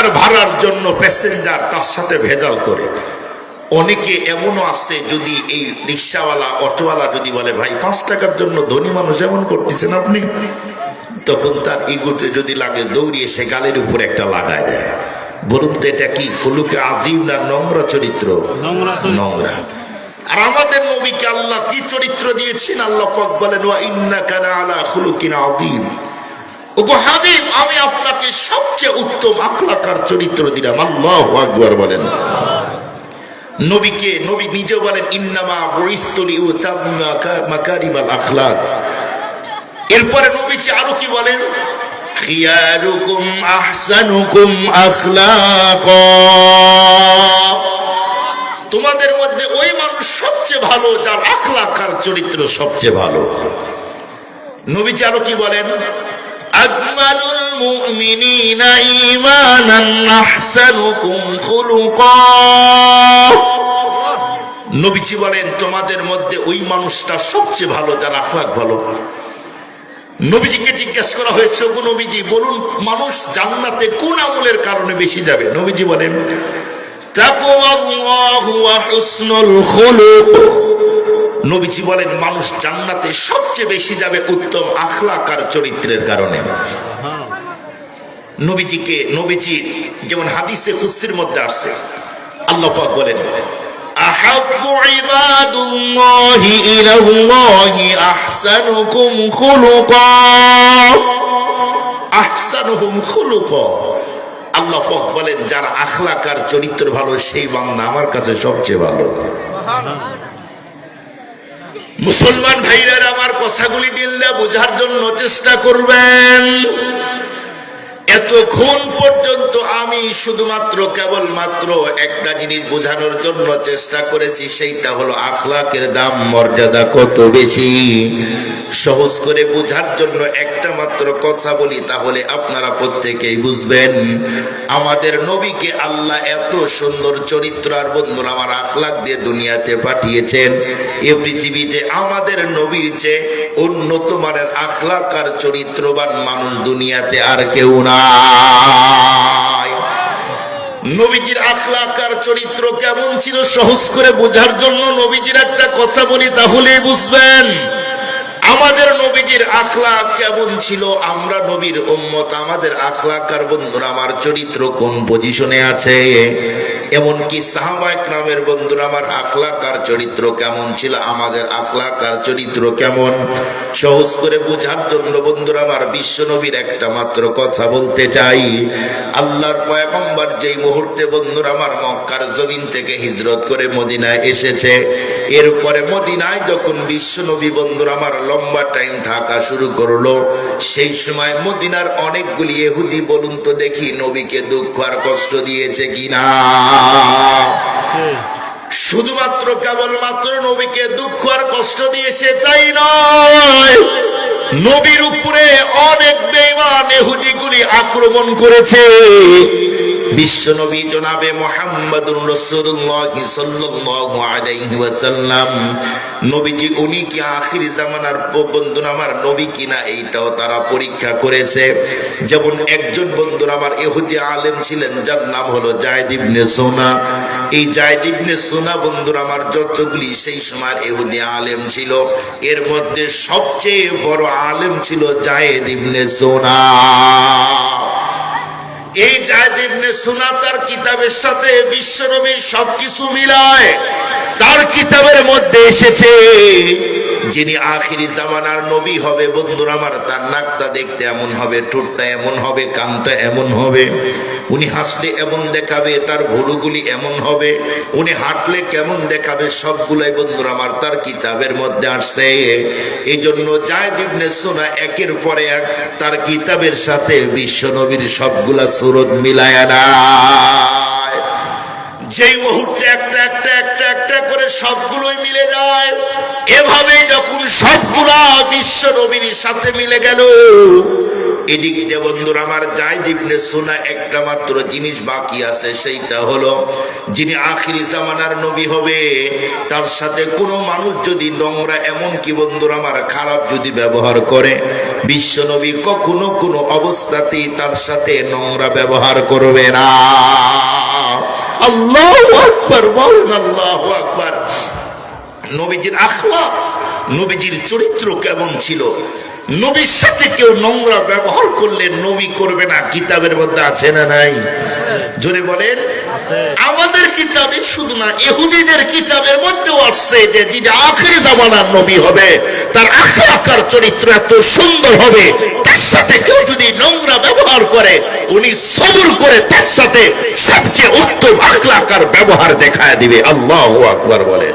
রিক্সার ভাড়ার জন্য প্যাসেঞ্জার তার সাথে ভেজাল করে। অনেকে এমনও আছে যদি এই রিক্সাওয়ালা অটোওয়ালা যদি বলে ভাই পাঁচ টাকার জন্য ধনী মানুষ এমন করতেছেন আপনি? তখন তার ইগুতে যদি লাগে দৌড়িয়ে সে গালের উপর একটা লাগায় দেয়। বলুন তো এটা কি ফুলুকে আজিম না নোংরা চরিত্র? নোংরা চরিত্র। নোংরা। আর আমাদের নবীকে আল্লাহ কি চরিত্র দিয়েছেন? আল্লাহ পাক বলেন ওয়া ইন্নাকা আলা খুলুকিন আযীম। ওগো হাবিব, আমি আপনাকে সবচেয়ে উত্তম আখলাকার চরিত্র দিলাম। আল্লাহু আকবার বলেন। নবীকে, নবী নিজে বলেন, ইন্নামা উতাম্মা মাকারিমাল আখলাক। এরপরে নবীজি আরও কি বলেন? খিয়ারুকুম আহসানুকুম আখলাকা। তোমাদের মধ্যে ওই মানুষ সবচেয়ে ভালো, যার আখলাকার চরিত্র সবচেয়ে ভালো। নবীজি আরও কি বলেন? আকমালুল মুমিনিনা ঈমানান আহসানুকুম খুলুকা নবীজি বলেন, তোমাদের মধ্যে ওই মানুষটা সবচেয়ে ভালো, যার আখলাক ভালো। নবীজিকে জিজ্ঞেস করা হয়েছে, ওগো নবীজি, বলুন, মানুষ জান্নাতে কোন আমলের কারণে বেশি যাবে? নবীজি বলেন, তাকওয়াল্লাহু ওয়া হুসনুল খুলুক। নবীজি বলেন মানুষ জান্নাতে সবচেয়ে বেশি যাবে উত্তম আখলাক আর চরিত্রের কারণে নবীজিকে নবীজি যেমন হাদিসে কুসির মধ্যে আসছে আল্লাহ পাক বলেন أحب عباد الله إلى الله أحسنكم خلقا أحسنهم خلقا আল্লাহ পাক বলেন যার আখলাক আর চরিত্র ভালো সেই বান্দা আমার কাছে সবচেয়ে ভালো মুসলমান ভাইরা আমার কথাগুলি দিল্লা বোঝার জন্য চেষ্টা করবেন। এতক্ষণ পর্যন্ত আমি শুধুমাত্র কেবলমাত্র একটা জিনিস বোঝানোর জন্য চেষ্টা করেছি, সেইটা হলো আখলাকের দাম, মর্যাদা কত বেশি? সহজ করে বোঝার জন্য একটা মাত্র কথা বলি, তাহলে আপনারা প্রত্যেকেই বুঝবেন। আমাদের নবীকে আল্লাহ এত সুন্দর চরিত্র আর বন্ধুরা আমার আখলাক দিয়ে দুনিয়াতে পাঠিয়েছেন। এ পৃথিবীতে আমাদের নবীর চেয়ে উন্নত মানের আখলাক আর চরিত্রবান মানুষ দুনিয়াতে আর কেউ নাই। নবীজির আখলাক আর চরিত্র কেমন ছিল সহজ করে বোঝার জন্য নবীজির একটা কথা বলি, তাহলেই বুঝবেন। আমাদের নবীজির আখলাক কেমন ছিল? আমরা নবীর উম্মত, আমাদের আখলাক আর বন্ধুরা, আমার চরিত্র কোন পজিশনে আছে? এমনকি সাহাবা একরামের বন্ধুরা, আমার আখলাক আর চরিত্র কেমন ছিল? আমাদের আখলাক আর চরিত্র কেমন? সহজ করে বোঝার জন্য বন্ধুরা, আমার বিশ্ব নবীর একটা মাত্র কথা বলতে চাই। আল্লাহর পয়গম্বর যেই মুহূর্তে বন্ধুরা, আমার মক্কার জমিন থেকে হিজরত করে মদিনায় এসেছে, এরপরে মদিনায় যখন বিশ্ব নবী বন্ধুরা, আমার টাইম থাকা শুরু করল। সেই সময় মদিনার অনেকগুলি এহুদি বলুন তো দেখি, নবীকে দুঃখ আর কষ্ট দিয়েছে কিনা? শুধুমাত্র কেবলমাত্র নবীকে দুঃখ আর কষ্ট দিয়েছে তাই নয়, নবীর উপরে অনেক বেইমান এহুদিগুলি আক্রমণ করেছে। বিশ্ব নবী জনাবে মোহাম্মদুর রসুল্লাহ সাল্লাল্লাহু আলাইহি ওয়াসাল্লাম। নবীজি তারা পরীক্ষা করেছে। যেমন একজন বন্ধুর আমার ইহুদি আলেম ছিলেন, যার নাম হলো জায়দ সোনা। এই জায়দ সোনা বন্ধুর আমার যতগুলি সেই সময় ইহুদি আলেম ছিল, এর মধ্যে সবচেয়ে বড় আলেম ছিল জায়েদ ইবনে সোনা। এই জায়দ ইবনে সুনা তার কিতাবের সাথে বিশ্বনবীর সবকিছু মিলায়। তার কিতাবের মধ্যে এসেছে যিনি আখিরি জামানার নবী হবে, বন্ধুরা আমার, তার নাকটা দেখতে এমন হবে, ঠোঁটটা এমন হবে, কানটা এমন হবে। উনি হাসলে এমন দেখাবে, তার ভুরুগুলি এমন হবে। উনি হাঁটলে কেমন দেখাবে, সবগুলাই বন্ধুরা আমার, তার কিতাবের মধ্যে আসছে। এই জন্য জায়দ ইবনে সোনা একের পরে এক তার কিতাবের সাথে বিশ্ব নবীর সবগুলা সুরত মিলায় নেয় যেই মুহূর্তে একটা একটা একটা একটা করে সবগুলোই মিলে যায় এভাবে যখন সবগুলা বিশ্ব নবীর সাথে মিলে গেল, এদিক দিয়ে বন্ধুরা, আমার যাই দিবনে শোনা একটা মাত্র জিনিস বাকি আছে, সেইটা হলো যিনি আখিরি জামানার নবী হবে, তার সাথে কোনো মানুষ যদি নোংরা এমন কি বন্ধুরা আমার খারাপ যদি ব্যবহার করে, বিশ্ব নবী কখনো কোনো অবস্থাতেই তার সাথে নোংরা ব্যবহার করবে না। আল্লাহ আকবর বলেন আল্লাহ আকবর। নবীজির আখলা নবীজির চরিত্র কেমন ছিল? নবীর সাথে কেউ নোংরা ব্যবহার করলে নবী করবে না কিতাবের মধ্যে আছে না নাই? জোরে বলেন আমাদের কিতাবে শুধু না ইহুদিদের কিতাবের মধ্যেও আসছে যে যিনি আখের জামানার নবী হবে তার আখলাকার চরিত্র এত সুন্দর হবে তার সাথে কেউ যদি নোংরা ব্যবহার করে, উনি সবুর করে তার সাথে সবচেয়ে উত্তম আখলাকার ব্যবহার দেখায় দিবে। আল্লাহ আকবর বলেন